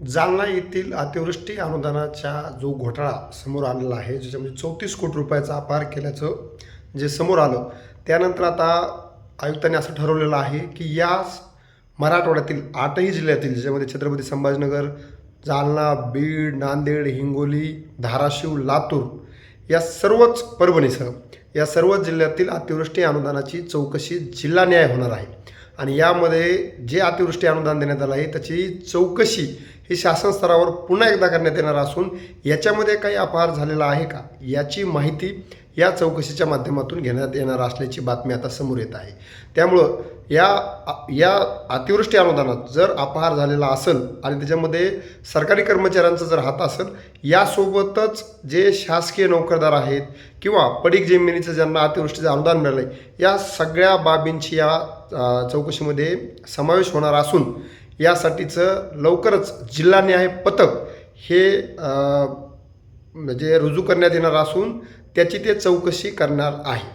जालना येथील अतिवृष्टी अनुदानाचा जो घोटाळा समोर आलेला आहे ज्याच्यामध्ये चौतीस कोटी रुपयाचा अपार केल्याचं जे समोर आलं त्यानंतर आता आयुक्तांनी असं ठरवलेलं आहे की या मराठवाड्यातील आठही जिल्ह्यातील ज्याच्यामध्ये छत्रपती संभाजीनगर जालना बीड नांदेड हिंगोली धाराशिव लातूर या सर्वच परभणीसह या सर्वच जिल्ह्यातील अतिवृष्टी अनुदानाची चौकशी जिल्हा न्याय होणार आहे. आणि यामध्ये जे अतिवृष्टी अनुदान देण्यात आलं आहे त्याची चौकशी हे शासन स्तरावर पुन्हा एकदा करण्यात येणार असून याच्यामध्ये काही अपहार झालेला आहे का? याची माहिती या चौकशीच्या माध्यमातून घेण्यात येणार असल्याची बातमी आता समोर येत आहे. त्यामुळं या या अतिवृष्टी अनुदानात जर अपहार झालेला असेल आणि त्याच्यामध्ये सरकारी कर्मचाऱ्यांचा जर हात असेल यासोबतच जे शासकीय नोकरदार आहेत किंवा पडीक जमिनीचं ज्यांना अतिवृष्टीचं अनुदान मिळालं आहे या सगळ्या बाबींची या चौकशीमध्ये समावेश होणार असून यासाठीचं लवकरच जिल्हा न्याय पथक हे म्हणजे रुजू करण्यात येणार असून त्याची ते चौकशी करणार आहे.